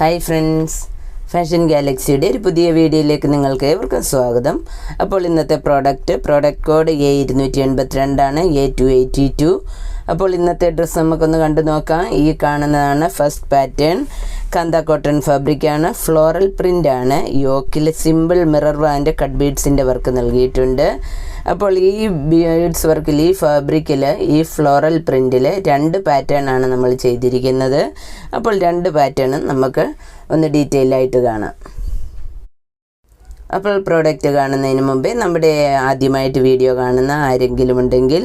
Hi friends fashion ഗാലക്സിയുടെ ഒരു പുതിയ വീഡിയോയിലേക്ക് നിങ്ങൾക്ക് ഏവർക്കും സ്വാഗതം. അപ്പോൾ ഇന്നത്തെ പ്രോഡക്റ്റ് പ്രോഡക്റ്റ് കോഡ് എ ഇരുന്നൂറ്റി എൺപത്തിരണ്ടാണ് എ ടു എയ്റ്റി ടു അപ്പോൾ ഇന്നത്തെ ഡ്രസ്സ് നമുക്കൊന്ന് കണ്ടു നോക്കാം. ഈ കാണുന്നതാണ് ഫസ്റ്റ് പാറ്റേൺ കന്ത കോട്ടൺ ഫാബ്രിക്കാണ് ഫ്ലോറൽ പ്രിന്റ് ആണ്. യോക്കിൽ സിമ്പിൾ മിറർ ആൻഡ് കട്ട് ബീഡ്സിന്റെ വർക്ക് നൽകിയിട്ടുണ്ട്. അപ്പോൾ ഈ ബീഡ്സ് വർക്കിൽ ഈ ഫാബ്രിക്കിൽ ഈ ഫ്ലോറൽ പ്രിന്റിൽ രണ്ട് പാറ്റേൺ ആണ് നമ്മൾ ചെയ്തിരിക്കുന്നത്. അപ്പോൾ രണ്ട് പാറ്റേണും നമുക്ക് ഒന്ന് ഡീറ്റെയിൽ ആയിട്ട് കാണാം. അപ്പോൾ പ്രോഡക്റ്റ് കാണുന്നതിന് മുമ്പേ നമ്മുടെ ആദ്യമായിട്ട് വീഡിയോ കാണുന്ന ആരെങ്കിലും ഉണ്ടെങ്കിൽ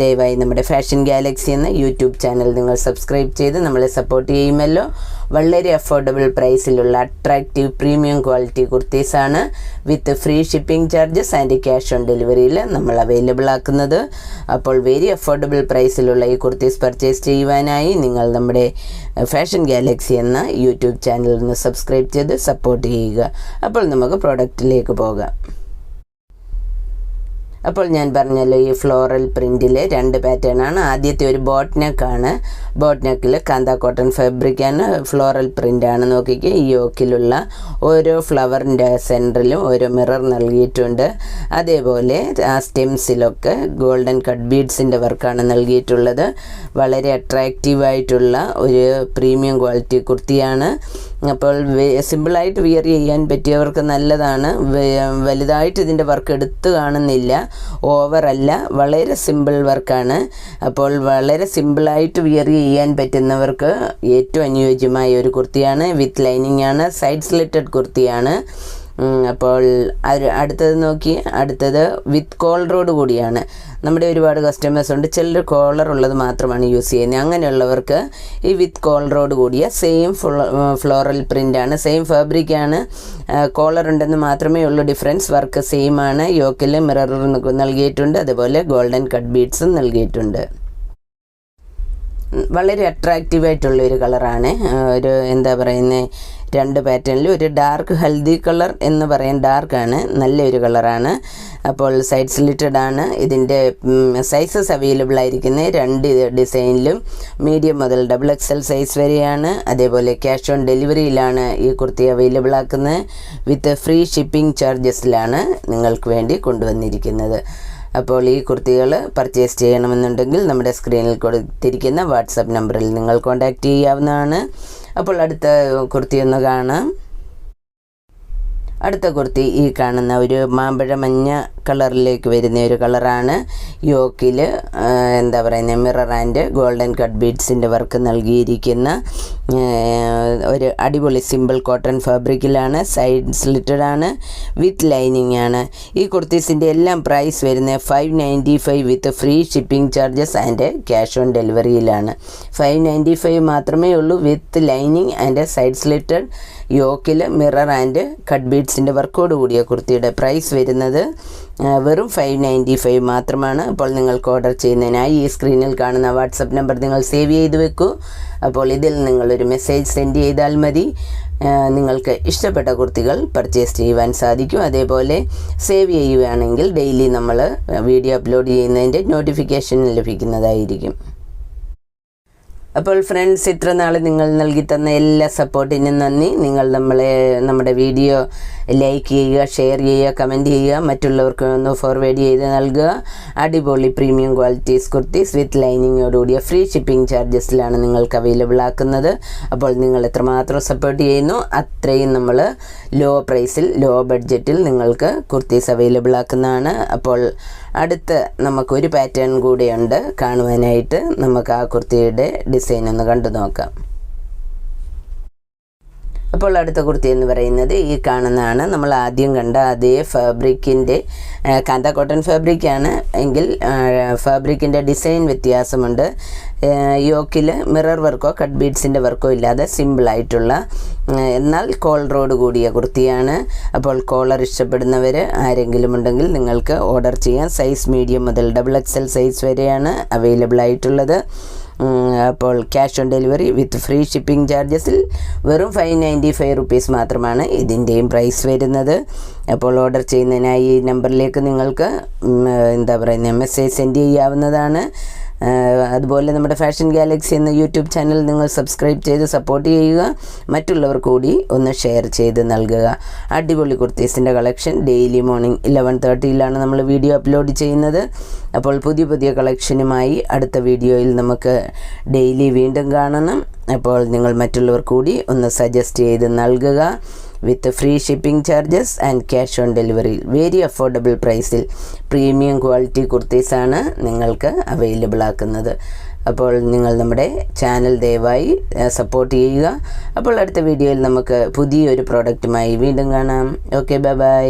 ദയവായി നമ്മുടെ ഫാഷൻ ഗാലക്സി എന്ന യൂട്യൂബ് ചാനൽ നിങ്ങൾ സബ്സ്ക്രൈബ് ചെയ്ത് നമ്മളെ സപ്പോർട്ട് ചെയ്യുമല്ലോ. വളരെ അഫോർഡബിൾ പ്രൈസിലുള്ള attractive premium quality കുർത്തീസാണ് with free shipping charges and cash on ഡെലിവറിയിൽ നമ്മൾ അവൈലബിൾ ആക്കുന്നത്. അപ്പോൾ വെരി അഫോർഡബിൾ പ്രൈസിലുള്ള ഈ കുർത്തീസ് പർച്ചേസ് ചെയ്യുവാനായി നിങ്ങൾ നമ്മുടെ ഫാഷൻ ഗാലക്സി എന്ന യൂട്യൂബ് ചാനലിൽ നിന്ന് സബ്സ്ക്രൈബ് ചെയ്ത് സപ്പോർട്ട് ചെയ്യുക. അപ്പോൾ നമുക്ക് പ്രോഡക്റ്റിലേക്ക് പോകാം. അപ്പോൾ ഞാൻ പറഞ്ഞല്ലോ ഈ ഫ്ലോറൽ പ്രിന്റിൽ രണ്ട് പാറ്റേൺ ആണ്. ആദ്യത്തെ ഒരു ബോട്ട് നെക്കാണ് ബോട്ട് നെക്കിൽ കാന്ത കോട്ടൺ ഫാബ്രിക്കാണ് ഫ്ലോറൽ പ്രിന്റാണ് നോക്കിക്ക് ഈ യോക്കിലുള്ള ഓരോ ഫ്ലവറിന്റെ സെന്ററിലും ഓരോ മിറർ നൽകിയിട്ടുണ്ട്. അതേപോലെ ആ സ്റ്റെംസിലൊക്കെ ഗോൾഡൻ കട്ട് ബീഡ്സിന്റെ വർക്കാണ് നൽകിയിട്ടുള്ളത്. വളരെ അട്രാക്റ്റീവായിട്ടുള്ള ഒരു പ്രീമിയം ക്വാളിറ്റി കുർത്തിയാണ്. അപ്പോൾ സിമ്പിളായിട്ട് വിയർ ചെയ്യാൻ പറ്റിയവർക്ക് നല്ലതാണ്. വലുതായിട്ട് ഇതിന്റെ വർക്ക് എടുത്തു കാണുന്നില്ല. ഓവറല്ല വളരെ സിമ്പിൾ വർക്കാണ് അപ്പോൾ വളരെ സിമ്പിളായിട്ട് വിയർ ചെയ്യാൻ പറ്റുന്നവർക്ക് ഏറ്റവും അനുയോജ്യമായ ഒരു കുർത്തിയാണ്. വിത്ത് ലൈനിങ് ആണ്. സൈഡ് സ്ലിറ്റഡ് കുർത്തിയാണ്. അപ്പോൾ അടുത്തത് നോക്കി. അടുത്തത് വിത്ത് കോളറോട് കൂടിയാണ്. നമ്മുടെ ഒരുപാട് കസ്റ്റമേഴ്സ് ഉണ്ട്. ചിലർ കോളർ ഉള്ളത് മാത്രമാണ് യൂസ് ചെയ്യുന്നത്. അങ്ങനെയുള്ളവർക്ക് ഈ വിത്ത് കോളറോട് കൂടിയ സെയിം ഫ്ലോറൽ പ്രിന്റാണ് സെയിം ഫാബ്രിക്കാണ് കോളർ ഉണ്ടെന്ന് മാത്രമേ ഉള്ളൂ ഡിഫറൻസ് വർക്ക് സെയിം ആണ്. യോക്കിൽ മിററർ നൽകിയിട്ടുണ്ട്. അതുപോലെ ഗോൾഡൻ കട്ട് ബീഡ്സും നൽകിയിട്ടുണ്ട്. വളരെ അട്രാക്റ്റീവ് ആയിട്ടുള്ള ഒരു കളറാണ് ഒരു എന്താ പറയുന്നത് രണ്ട് പാറ്റേണിൽ ഒരു ഡാർക്ക് ഹൽദി കളർ എന്ന് പറയാൻ ഡാർക്കാണ് നല്ലൊരു കളറാണ് അപ്പോൾ സൈഡ് സ്ലിറ്റഡ് ആണ്. ഇതിന്റെ സൈസസ് അവൈലബിൾ ആയിരിക്കുന്നത് രണ്ട് ഡിസൈനിലും മീഡിയം മുതൽ ഡബിൾ എക്സ് എൽ സൈസ് വരെയാണ്. അതേപോലെ ക്യാഷ് ഓൺ ഡെലിവറിയിലാണ് ഈ കുർത്തി അവൈലബിൾ ആക്കുന്നത്. വിത്ത് ഫ്രീ ഷിപ്പിംഗ് ചാർജസിലാണ് നിങ്ങൾക്ക് വേണ്ടി കൊണ്ടുവന്നിരിക്കുന്നത്. അപ്പോൾ ഈ കുർത്തികൾ പർച്ചേസ് ചെയ്യണമെന്നുണ്ടെങ്കിൽ നമ്മുടെ സ്ക്രീനിൽ കൊടുത്തിരിക്കുന്ന വാട്സപ്പ് നമ്പറിൽ നിങ്ങൾ കോൺടാക്റ്റ് ചെയ്യാവുന്നതാണ്. അപ്പോൾ അടുത്ത കുർത്തി ഒന്ന് കാണാം. അടുത്ത കുർത്തി ഈ കാണുന്ന ഒരു മാമ്പഴ മഞ്ഞ കളറിലേക്ക് വരുന്ന ഒരു കളറാണ് യോക്കിൽ എന്താ പറയുന്നത് മിറർ ആൻഡ് ഗോൾഡൻ കട്ട് ബീഡ്സിന്റെ വർക്ക് നൽകിയിരിക്കുന്ന ഒരു അടിപൊളി സിമ്പിൾ കോട്ടൺ ഫാബ്രിക്കിലാണ് സൈഡ് സ്ലിറ്റഡ് ആണ് വിത്ത് ലൈനിങ് ആണ് ഈ കുർത്തീസിന്റെ എല്ലാം പ്രൈസ് വരുന്നത് five ninety five with free shipping charges and cash on ഡെലിവറിയിലാണ് five ninety five മാത്രമേ ഉള്ളൂ with lining and side slitted യോക്കിൽ mirror and cut ബീഡ്സിന്റെ വർക്കോട് കൂടിയ കുർത്തിയുടെ പ്രൈസ് വരുന്നത് വെറും ഫൈവ് നയന്റി ഫൈവ് മാത്രമാണ്. അപ്പോൾ നിങ്ങൾക്ക് ഓർഡർ ചെയ്യുന്നതിനായി ഈ സ്ക്രീനിൽ കാണുന്ന വാട്സപ്പ് നമ്പർ നിങ്ങൾ സേവ് ചെയ്ത് വെക്കൂ. അപ്പോൾ ഇതിൽ നിങ്ങളൊരു മെസ്സേജ് സെൻഡ് ചെയ്താൽ മതി. നിങ്ങൾക്ക് ഇഷ്ടപ്പെട്ട കുർത്തികൾ പർച്ചേസ് ചെയ്യുവാൻ സാധിക്കും. അതേപോലെ സേവ് ചെയ്യുകയാണെങ്കിൽ ഡെയിലി നമ്മൾ വീഡിയോ അപ്ലോഡ് ചെയ്യുന്നതിന്റെ നോട്ടിഫിക്കേഷൻ ലഭിക്കുന്നതായിരിക്കും. അപ്പോൾ ഫ്രണ്ട്സ് ഇത്ര നാൾ നിങ്ങൾ നൽകി തന്ന എല്ലാ സപ്പോർട്ടിനും നന്ദി. നിങ്ങൾ നമ്മളെ നമ്മുടെ വീഡിയോ ലൈക്ക് ചെയ്യുക ഷെയർ ചെയ്യുക കമന്റ് ചെയ്യുക മറ്റുള്ളവർക്ക് ഒന്ന് ഫോർവേഡ് ചെയ്ത് നൽകുക. അടിപൊളി പ്രീമിയം ക്വാളിറ്റീസ് കുർത്തീസ് വിത്ത് ലൈനിങ്ങോടുകൂടിയ ഫ്രീ ഷിപ്പിംഗ് ചാർജസിലാണ് നിങ്ങൾക്ക് അവൈലബിൾ ആക്കുന്നത്. അപ്പോൾ നിങ്ങൾ എത്രമാത്രം സപ്പോർട്ട് ചെയ്യുന്നു അത്രയും നമ്മൾ ലോ പ്രൈസിൽ ലോ ബഡ്ജറ്റിൽ നിങ്ങൾക്ക് കുർത്തീസ് അവൈലബിൾ ആക്കുന്നതാണ്. അപ്പോൾ അടുത്ത് നമുക്കൊരു പാറ്റേൺ കൂടിയുണ്ട്. കാണുവാനായിട്ട് നമുക്ക് ആ കുർത്തിയുടെ ഡിസൈൻ ഒന്ന് കണ്ടു നോക്കാം. അപ്പോൾ അടുത്ത കുർത്തി എന്ന് പറയുന്നത് ഈ കാണുന്നതാണ്. നമ്മൾ ആദ്യം കണ്ട അതേ ഫാബ്രിക്കിന്റെ കാന്ത കോട്ടൺ ഫാബ്രിക്കാണ് എങ്കിൽ ഫാബ്രിക്കിന്റെ ഡിസൈൻ വ്യത്യാസമുണ്ട്. യോക്കിൽ മിറർ വർക്കോ കട്ട് ബീഡ്സിന്റെ വർക്കോ ഇല്ലാതെ സിമ്പിളായിട്ടുള്ള എന്നാൽ കോളറോട് കൂടിയ കുർത്തിയാണ്. അപ്പോൾ കോളർ ഇഷ്ടപ്പെടുന്നവർ ആരെങ്കിലും ഉണ്ടെങ്കിൽ നിങ്ങൾക്ക് ഓർഡർ ചെയ്യാം. സൈസ് മീഡിയം മുതൽ ഡബിൾ എക്സ് എൽ സൈസ് വരെയാണ് അവൈലബിൾ ആയിട്ടുള്ളത്. അപ്പോൾ cash on delivery with free shipping ചാർജസിൽ വെറും ഫൈവ് നയന്റി ഫൈവ് റുപ്പീസ് മാത്രമാണ് ഇതിന്റെയും പ്രൈസ് വരുന്നത്. അപ്പോൾ ഓർഡർ ചെയ്യുന്നതിനായി ഈ നമ്പറിലേക്ക് നിങ്ങൾക്ക് എന്താ പറയുന്നത് മെസ്സേജ് സെൻഡ് ചെയ്യാവുന്നതാണ്. അതുപോലെ നമ്മുടെ ഫാഷൻ ഗാലക്സി എന്ന യൂട്യൂബ് ചാനൽ നിങ്ങൾ സബ്സ്ക്രൈബ് ചെയ്ത് സപ്പോർട്ട് ചെയ്യുക. മറ്റുള്ളവർ കൂടി ഒന്ന് ഷെയർ ചെയ്ത് നൽകുക. അടിപൊളി കുർത്തീസിന്റെ കളക്ഷൻ ഡെയിലി മോർണിംഗ് ഇലവൻ തേർട്ടിയിലാണ് നമ്മൾ വീഡിയോ അപ്ലോഡ് ചെയ്യുന്നത്. അപ്പോൾ പുതിയ പുതിയ കളക്ഷനുമായി അടുത്ത വീഡിയോയിൽ നമുക്ക് ഡെയിലി വീണ്ടും കാണണം. അപ്പോൾ നിങ്ങൾ മറ്റുള്ളവർ കൂടി ഒന്ന് സജസ്റ്റ് ചെയ്ത് നൽകുക. With free shipping charges and cash on delivery very affordable പ്രൈസിൽ പ്രീമിയം ക്വാളിറ്റി കുർത്തീസാണ് നിങ്ങൾക്ക് അവൈലബിൾ ആക്കുന്നത്. അപ്പോൾ നിങ്ങൾ നമ്മുടെ ചാനൽ ദയവായി സപ്പോർട്ട് ചെയ്യുക. അപ്പോൾ അടുത്ത വീഡിയോയിൽ നമുക്ക് പുതിയൊരു പ്രോഡക്റ്റുമായി വീണ്ടും കാണാം. Okay bye bye